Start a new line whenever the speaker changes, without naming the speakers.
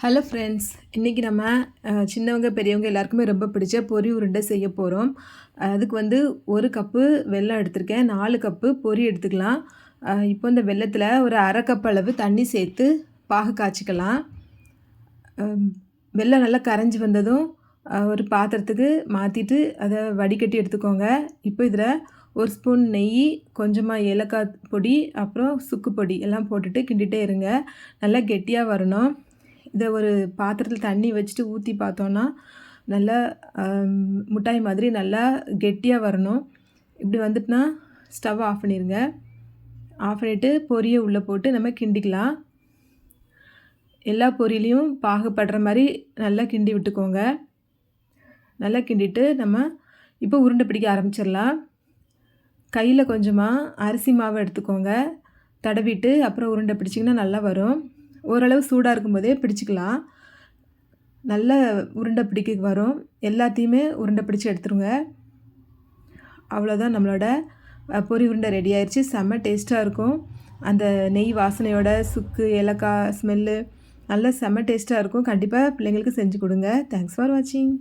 Hello friends இன்றைக்கி நம்ம சின்னவங்க பெரியவங்க எல்லாருக்குமே ரொம்ப பிடிச்ச பொரி உருண்டை செய்ய போகிறோம் அதுக்கு வந்து ஒரு கப்பு வெல்லம் எடுத்திருக்கேன். நாலு கப்பு பொரி எடுத்துக்கலாம். இப்போ இந்த வெல்லத்தில் ஒரு அரை கப் அளவு தண்ணி சேர்த்து பாகு காய்ச்சிக்கலாம். வெள்ளம் நல்லா கரைஞ்சி வந்ததும் ஒரு பாத்திரத்துக்கு மாற்றிட்டு அதை வடிகட்டி எடுத்துக்கோங்க. இப்போ இதில் ஒரு ஸ்பூன் நெய் கொஞ்சமாக ஏலக்காய் பொடி அப்புறம் சுக்கு பொடி எல்லாம் போட்டுட்டு கிண்டிகிட்டே இருங்க. நல்லா கெட்டியாக வரணும். இதை ஒரு பாத்திரத்தில் தண்ணி வச்சுட்டு ஊற்றி பார்த்தோன்னா நல்லா மிட்டாய் மாதிரி நல்லா கெட்டியாக வரணும். இப்படி வந்துட்டுனா ஸ்டவ் ஆஃப் பண்ணிடுங்க ஆஃப் பண்ணிவிட்டு பொரியை உள்ளே போட்டு நம்ம கிண்டிக்கலாம். எல்லா பொரியலையும் பாகுபடுற மாதிரி நல்லா கிண்டி விட்டுக்கோங்க. நல்லா கிண்டிட்டு நம்ம இப்போ உருண்டை பிடிக்க ஆரம்பிச்சிடலாம். கையில் கொஞ்சமாக அரிசி மாவு எடுத்துக்கோங்க. தடவிட்டு அப்புறம் உருண்டை பிடிச்சிங்கன்னா நல்லா வரும். ஓரளவு சூடாக இருக்கும்போதே பிடிச்சிக்கலாம். நல்ல உருண்டை பிடிக்க வரும். எல்லாத்தையுமே உருண்டை பிடிச்சி எடுத்துருங்க. அவ்வளோதான் நம்மளோட பொரி உருண்டை ரெடி ஆயிடுச்சு செம்ம டேஸ்ட்டாக இருக்கும். அந்த நெய் வாசனையோட சுக்கு ஏலக்காய் ஸ்மெல்லு நல்ல செம்ம டேஸ்ட்டாக இருக்கும். கண்டிப்பாக பிள்ளைங்களுக்கு செஞ்சு கொடுங்க. தேங்க்ஸ் ஃபார் வாட்சிங்